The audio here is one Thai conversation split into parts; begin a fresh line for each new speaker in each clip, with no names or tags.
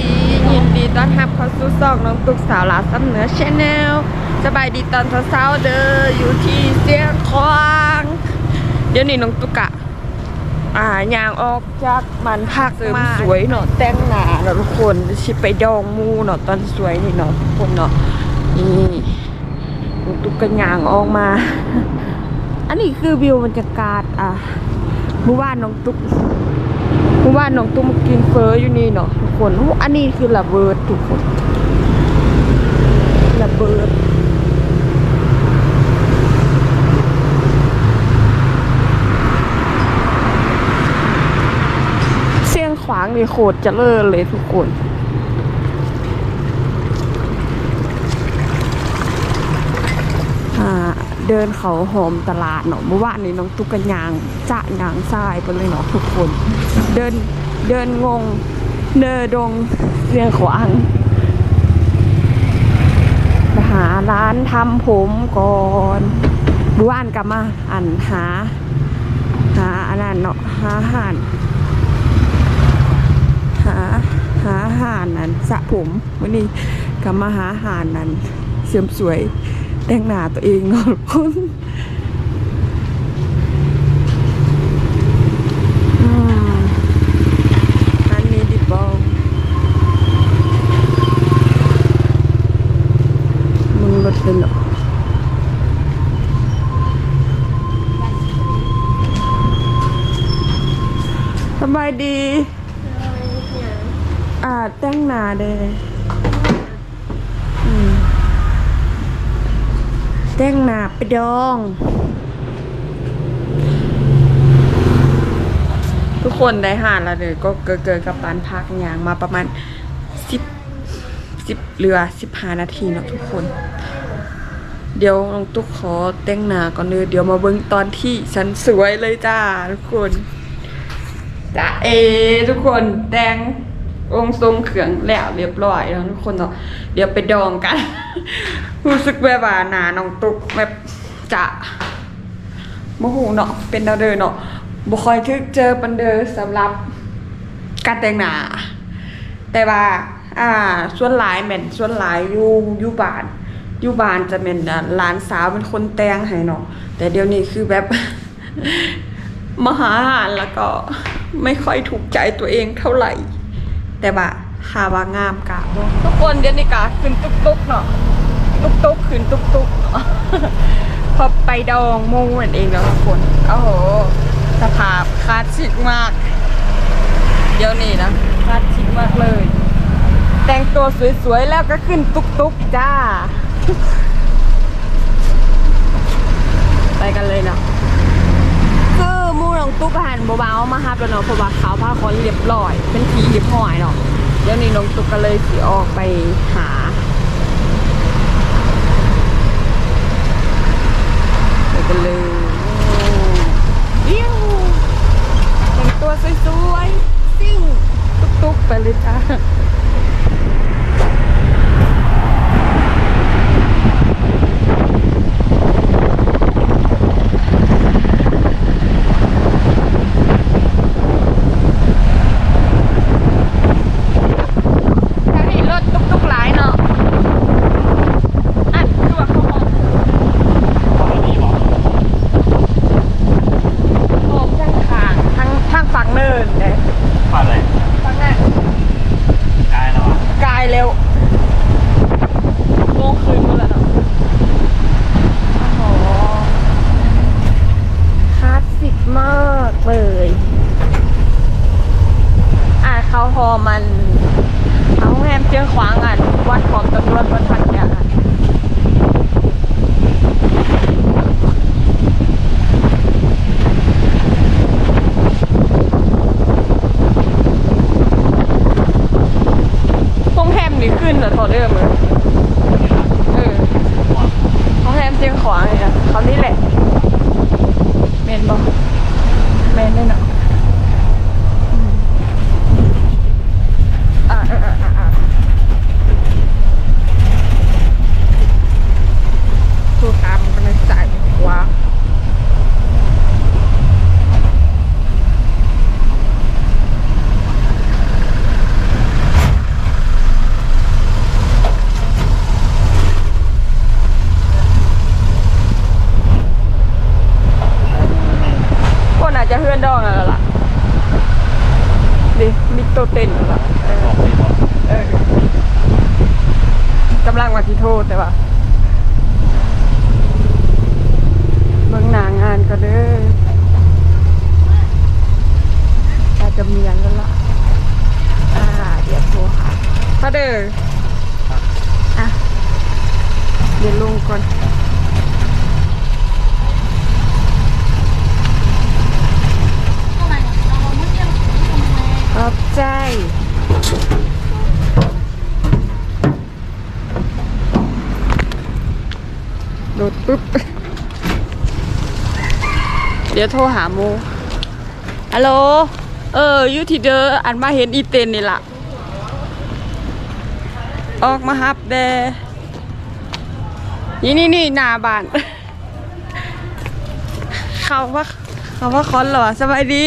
ดี ยินดีต้อนรับเข้าสู่ซอกน้องตุกสาวลาซ้ำเหนือชแนลสบายดีตอนเช้าๆเด้ออยู่ที่เสียงควางเดี๋ยวนี้น้องตุกอะอ่ายางออกจากมันพักเสริมสวยเนาะแต่งหน้าเนาะทุกคนชิไปดองมูเนาะตอนสวยนี่เนาะทุกคนเนาะนี่น้องตุกก็ยางออกมา อันนี้คือวิวบรรยากาศอะหมู่บ้านน้องตุก เพราะว่าน้องตุ้มกินเฟออยู่นี่เนาะทุกคนอันนี้คือระเบิดทุกคนระเบิดเสียงขวางนี่โคตรเจะเลิศเลยทุกคนอ่า เดินเขาหอมตลาดเนาะเมื่อวานนี้น้องตุ๊กกันยางจะยางทรายไปเลยเนาะทุกคน เดินเดินงงเนอดงเรียงขวางไปหาร้านทำผมก่อนบ้วานกลับมาอันหา หาอันนั้นเนาะหาอาหารหาหาอาหารนั้นสระผมวันนี้กลับมาหาอาหารนั้นเสริมสวย แต่งหน้าตัวเองเนาะทุกคนอืมอันนี้บองมึงรถเป็นเหรอสบายดี อ่าแต่งหน้าเด้อืมแต่งหน้า ไปดอง ทุกคนได้หาแล้วเลยก็เกิดเกิดกับปานพักอย่างมาประมาณสิบสิบเรือสิบห้านาทีเนาะทุกคน เดี๋ยวน้องตุ๊กขอแต่งหน้าก่อนเลยเดี๋ยวมาเบิ่งตอนที่ฉันสวยเลยจ้าทุกคนจ้าเอ ทุกคนแต่งองค์ทรงเขืองแล้วเรียบร้อยแล้วทุกคนเนาะเดี๋ยวไปดองกัน รู้สึกแบบว่าหนาน้องตุ๊กแบบจะโมโหเนาะเป็นดาวเดินเนาะบ่คอยทึกเจอปันเดอสำหรับการแต่งหน้าแต่ว่า อ่า ส่วนหลายแม่นส่วนหลายอยู่อยู่บ้านอยู่บ้านจะแม่นหลานสาวเป็นคนแต่งให้เนาะแต่เดี๋ยวนี้คือแบบมหาอาหารแล้วก็ไม่ค่อยถูกใจตัวเองเท่าไหร่ แต่ว่าหาว่างามกะบ่ทุกคนเดี๋ยวนี้กะขึ้นตุกตุกๆเนาะ ตุ๊กตุ๊กขึ้นตุ๊กตุ๊กเนาะพอไปดองมูนั่นเองแล้วทุกคนโอ้โหสภาพคลาสสิกมาก เดี๋ยวนี้นะคลาสสิกมากเลย แต่งตัวสวยๆแล้วก็ขึ้นตุ๊กตุ๊กจ้า ไปกันเลยเนาะคือมูน้องตุ๊กหันเบาๆมาฮับแล้วเนาะเพราะว่าเขาวผ้าคอนเรียบร้อย เป็นทีเรียบหอยเนาะเดี๋ยวนี้น้องตุ๊กก็เลยสิออกไปหา ไปกันเลยวิวแตัวสวยๆซิ่งตุ๊กๆไปเลยจ้าเห็นรถตุ๊กๆหลายเนาะอันตัวเขาออกโอ้ทั้งขางทั้งทั้งฝั่งเนินเลย
ผ่านอะไร
ฝั่งนั้น
กายแล้วอะ
กายเร็วโมงคืนหมดแล้วเนาะโอ้โหคลาสสิกมากเลย อ่าเขาพอมันเอาแฮมเจียงขวางอะ วัดของตำรวจวัดพันยาอะห้องแฮมนี่ขึ้นเหรอทอเดิมเลยเออห้องแฮมเจียงขวางเนี่ยเขานี่แหละเมนบอกเมนด้วยเนาะ อ่าอ่าอ่าอ่า
ตัวเต้นเหรอเออ
บอกเลยบอก
เออกำลังมาที่โทษแต่ว่าเมืองหนางานก็เด้ออาจจะเมียนแล้วล่ะ อ่า เดี๋ยวโทรหาถ้าเด้ออะ เดี๋ยวลงก่อน ขอบ ใจ โดดปุ๊บ เดี๋ยวโทรหาโมฮัลโหล เอออยูที่เดออันมาเห็นอีเตนนี่ล่ะ ออกมาฮับแดนี่นี่นี่หน้าบ้านเขาว่าเขาว่าคอนหรอสบายดี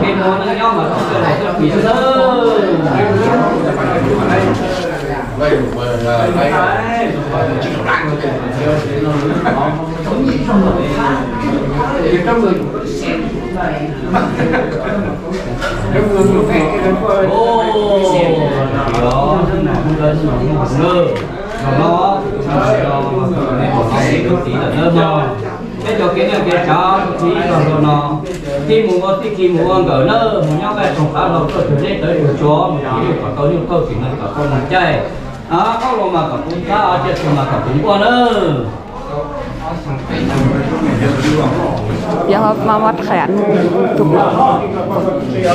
เป็
นโมนั่งย่อมาต้องเจอไหนก็ปีเตอร์โอ้เดี๋ยวนั่นน่ะมันเลยหนองเนื้อ nó nó này một cái cái tí là nó nó cái chỗ cái này cái cháu thì nó nó nó khi muốn có thì khi muốn ở nó muốn nhau về trong ta nó có thể lên tới được chó một cái có có những câu chuyện này có con làm chay à có lo mà có cũng ta chết mà có cũng qua nữa
เดี๋ยวเขามาวัดแขนถูกต้องเดี๋ย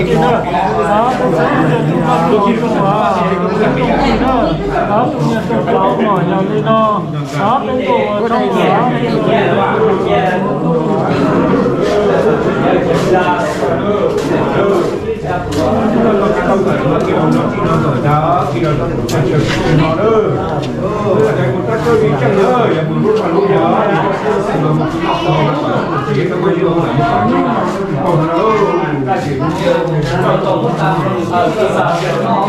여기는 나도 기쁨과 여기는
나중에 또 나오면 여기는 나도 정말 không phải nó kiểu nó chỉ nó rồi đó khi đó nó cũng chẳng được nó đó tức là cái công tác cơ biến chẳng nữa là một lúc mà lúc đó
mà một cái học đó chỉ cái công việc đó là một cái còn nó ta chỉ còn tổng mức tăng cơ sở nó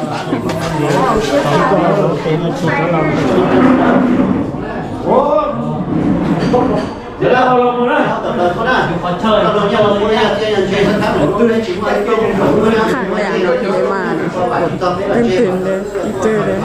ลยมาว่ามีว่ามีมี
วันนี้ยังไม่ไปจะชิมตัวตุ่มน้ำกัน
อย่างอื่นกัน
ทำตัวกัน
ยินดีน้ำเซียวเนาะขังเลยอะเนะที่ได้มาเนี่ยตื่นตื่นเลยเจอเลย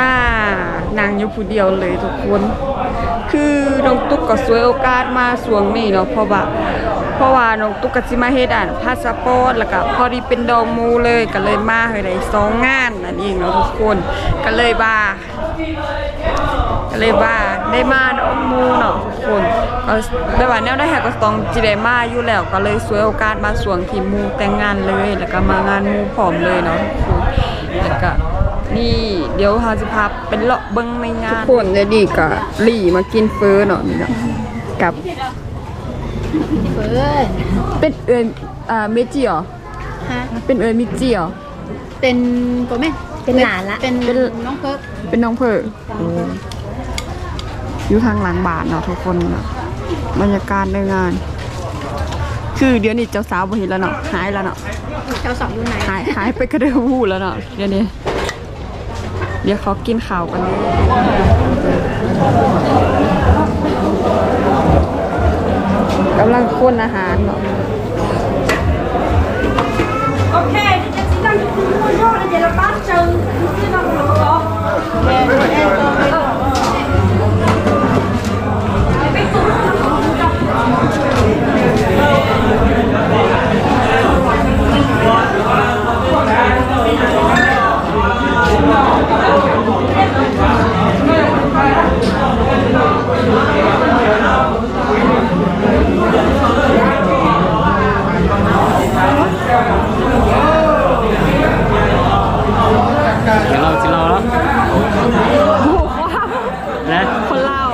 อ่านางอยู่ผู้เดียวเลยทุกคน คือน้องตุ๊กก็สวยโอกาสมาสวงนี่เนาะเพราะว่า เพราะว่าน้องตุ๊กจิมาเฮ็ดอ่านพาสปอร์ตแล้วก็พอดีเป็นดองมูเลยก็เลยมาเฮ้ยได้สองงานนั่นเองเนาะทุกคนก็เลยว่าก็เลยว่าได้มาดองมูเนาะทุกคนก็ได้ว่าแนวได้แฮกก็ต้องจิได้มาอยู่แล้วก็เลยสวยโอกาสมาสวงทีมูแต่งงานเลย แล้วก็มางานมูพร้อมเลยเนาะทุกคนแล้วก็นี่เดี๋ยวเราจะพาเป็นเลาะเบิ้งในงานทุกคนจะดีกับหลี่มากินเฟอเนาะนี่เนาะกับ
เฟิร์น
เป็นเอิญอ่าเมจิเหรอ
ฮะ
เป็นเอิญมิจิเหรอ
เป็นโปรแม่เป็นหลานละเป็น น้องเพิร์ก
เป็นน้องเพออยู่ทางหลังบาทเนาะทุกคนเนาะบรรยากาศในงาน คือเดี๋ยวนี้เจ้าสาวบ่เห็นแล้วเนาะหายแล้วเนาะ
เจ้าสองอยู่ไหน
หายหายไปกระเดือหูแล้วเนาะเดี๋ยวนี้เดี๋ยวเขากินข้าวกันเลย กำลังค้นอาหารเนาะ
Ok, thì chắc chỉ đang cứ mua vô là để là bát trừ Cứ là một đó
Cái lâu xin lâu đó นะ
คนลาว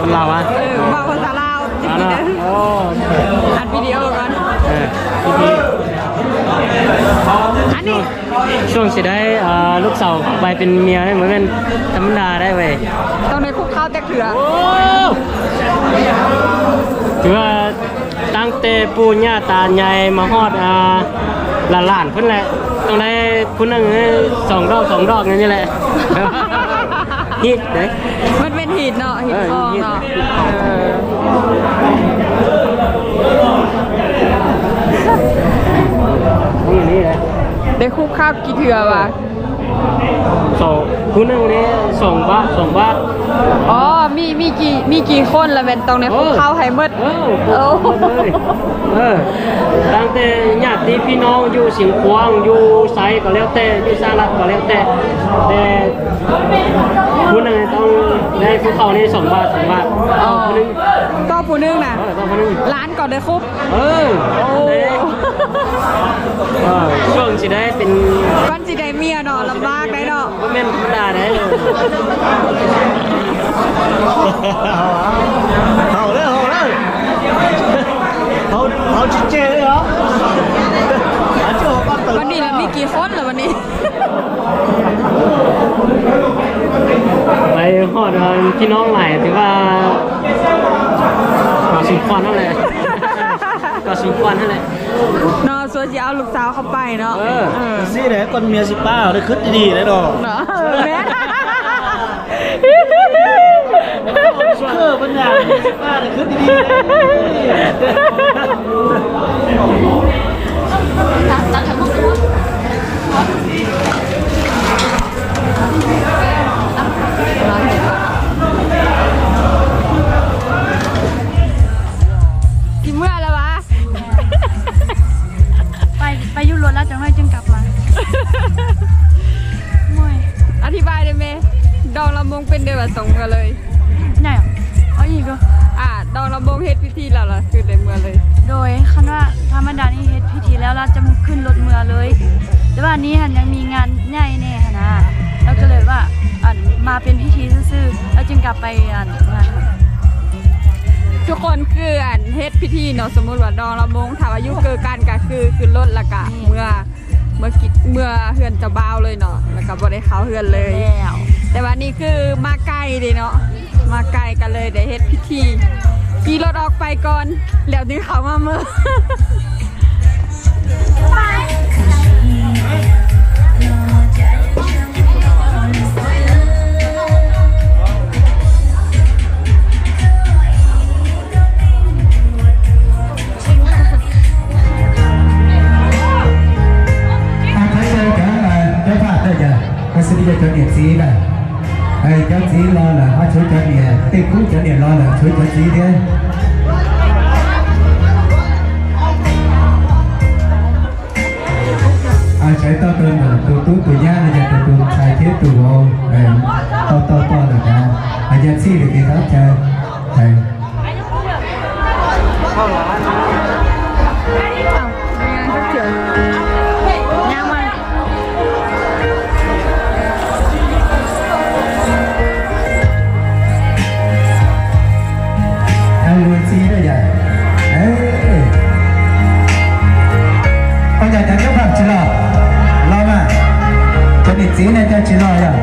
คนเราอะ
เออบอกภาษาลาวจริ
เอา
ง
ละ
ๆนะ
โอ้
อัดวิดีโอก่อน
เออพี่
อันนี้
ๆช่วงสิได้อ่าลูกสาวไปเป็นเมียได้เหมือนเป็นธรรมดาได้เว้ย
ต้อง ในคุกข้าวแตกเถื่อ
โอ้ถือว่าตั้งแต่ปู่ย่าตายายมาฮอดอ่าหลานๆเพิ่นแหละต้องได้ผู้หนึงสองดอกสองดอกนี่แหละฮิตเด้
มันเป็นหินเนาะหิน
เออ
ทอง
หิน
เนาะ
เออนี่นี่เลย
ได้คุกข้าวกี่เถื่อวะ
สองผู้หนึงนี่สองบาทสองบาท
อ๋อ มีมีกี่มีกี่คนละเป็นตรงในคุกข้าวไฮเมด
เออพวกคนเลยเออตั้งแต่ญาติพี่น้องอยู่สิงห์ควางอยู่ไซก็แล้วแต่อยู่สหรัฐก็แล้วแต่แต่ผู้หนึงต้องได้ภูเขานี่สองบาทสองบาท
อ๋อ
ผู้หนึง
ก็ผู้นึงน่ะ
เออต้องผู้หนึง
ร้านก่อนได้คุก
เออ
โอ้
เด้เออช่วงสิได้เป็น
ก้อนจีได้เมียเนาะลำบากได้เนาะ
บ่แม่นธรรมดาได้ เอา
เลยเอาเลยเอ
วันนี้เรามีกี่คนเหรอวันนี้
ไปหอดพี่น้องหลายถือว่าก็สมควรนั่นแหละก็สมควรนั่นแหละ
เนาะส่วนจะเอาลูกสาวเข้าไปเนาะ
เออ
สิแหละคนเมียสิป้าได้คิดดีๆได้ดอกเนาะ
เชื่อปัญญาป้าขึ้นดีสิ
เมื่อแล้ววะ ไปไปยุ่ด้วจังให้จึงกลับ
มาม่
อธิบายได้ไหมดองละมงเป็นเดือนสองกันเลย
อาอีกเหรอ
อ่าดองละมงเฮ็ดพิธีแล้วล่ะคือได้เมื่อเลย
โดยคันว่าธรรมดานี่เฮ็ดพิธีแล้วเราจะขึ้นรถเมือเลย แต่ว่าอันนี้หันยังมีงานใหญ่แน่หั้นนะเราก็เลยว่าอันมาเป็นพิธีซื่อๆแล้วจึงกลับไปอันงาน
ทุกคนคืออันเฮ็ดพิธีเนาะสมมุติว่าดองละมงถ้าอายุเกินกันก็คือคือลดละกะเมื่อเมื่อกิเมื่อเฮือนเจะบ่าวเลยเนาะแล้วก็บ่ได้เข้าเฮือนเลย
แล้ว
แต่ว่านี่คือมาไกลเด้เนาะม มาไกลกันเลยเดี๋ยวเฮ็ดพิธีกี่รถออกไปก่อน แล้วดึงเขามาเมื่อ
จะ
ผ่า
นได้
จ้ะมาสนิทกับเธอเนี่ยซีนะ Ê, cháu chỉ lo là hóa số cháu nè Ê, cũng cháu nè lo là số cháu chỉ thế ai chạy to tên là tù tú tù gia là nhà tù tù trái thiết tù ô Ê, to to to là cả ai chạy xí được cái khác chơi Ê. Naya.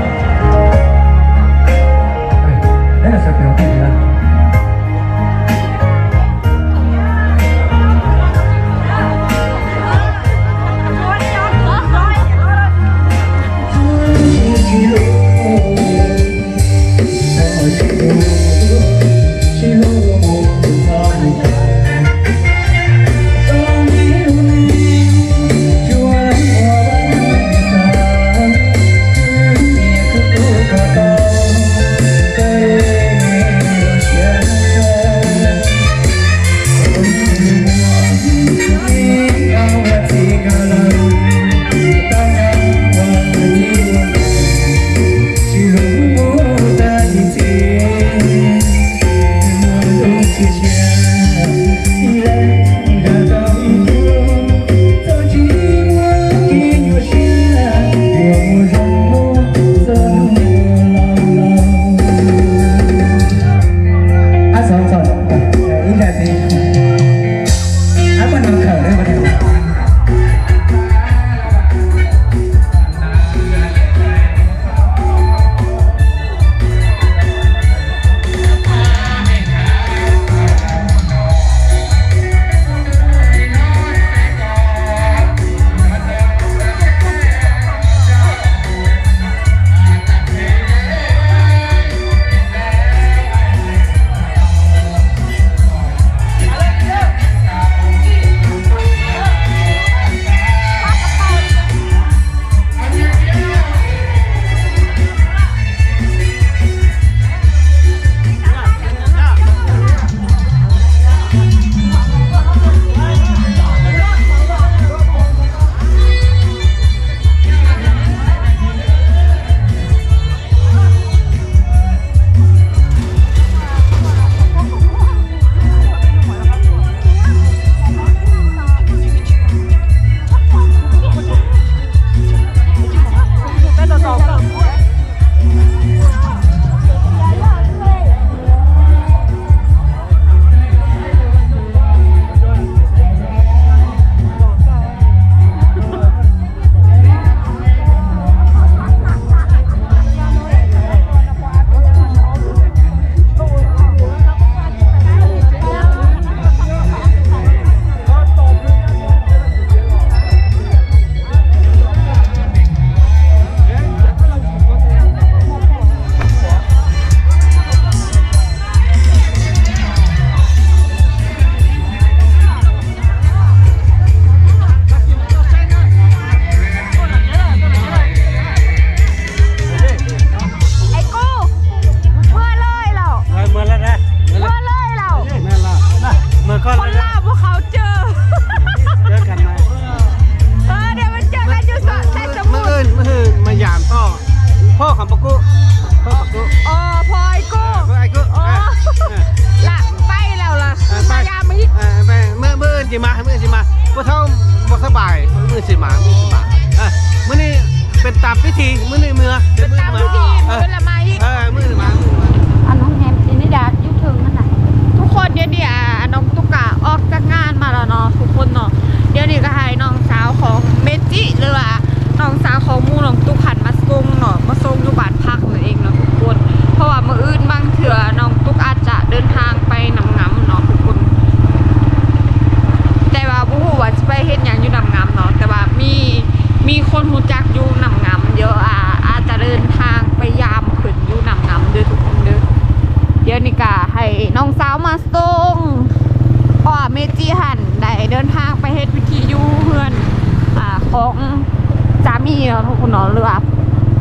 นาะทุกคนเรือ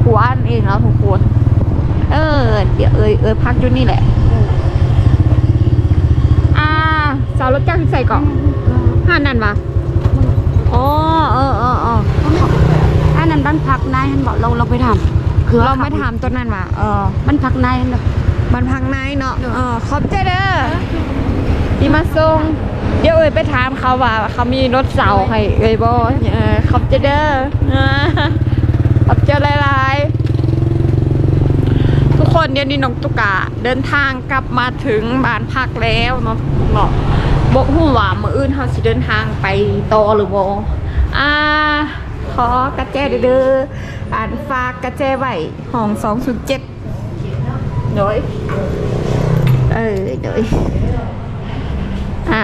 ผัวนั่นเองเนาะทุกคน เออ เดี๋ยวเอยเอยพักอยู่นี่แหละ อ่าสาวรถจ้างใส่เกาะห้านั่นวะอ๋อเออเออเออ
อันนั้นบ้านพักนายท่านบอกเราเราไปทำคือ
เราไม่ถามตัวนั้นวะเออ
บ้านพักนายนั่นน่ะ
มันพังในเนาะเออขอบใจเด้อที่มาส่งเดี๋ยวเอ่ยไปถามเขาว่า เขามีรถเสาให้เอยบ่เออขอบใจเด้อ เออขอบใจหลายๆทุกคนเดี๋ยวนี้น้องตุกะเดินทางกลับมาถึงบ้านพักแล้วเนาะเนาะบกหูว่ามืออื่นเฮาสิเดินทางไปต่อหรือบ่อ่าขอกระแจเด้ออ่านฝากกระแจไว้ห้อง207โดยเออโดยอ่า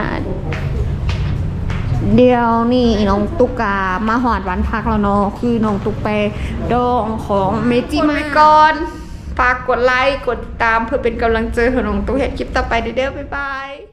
เดี๋ยวนี่น้องตุกกามาหอดวันพักแล้วเนาะคือน้องตุกไปดองของเมจิมาก่อนฝากกดไลค์กดติดตามเพื่อเป็นกำลังใจให้น้องตุกเห็นคลิปต่อไปเด้อบ๊ายบาย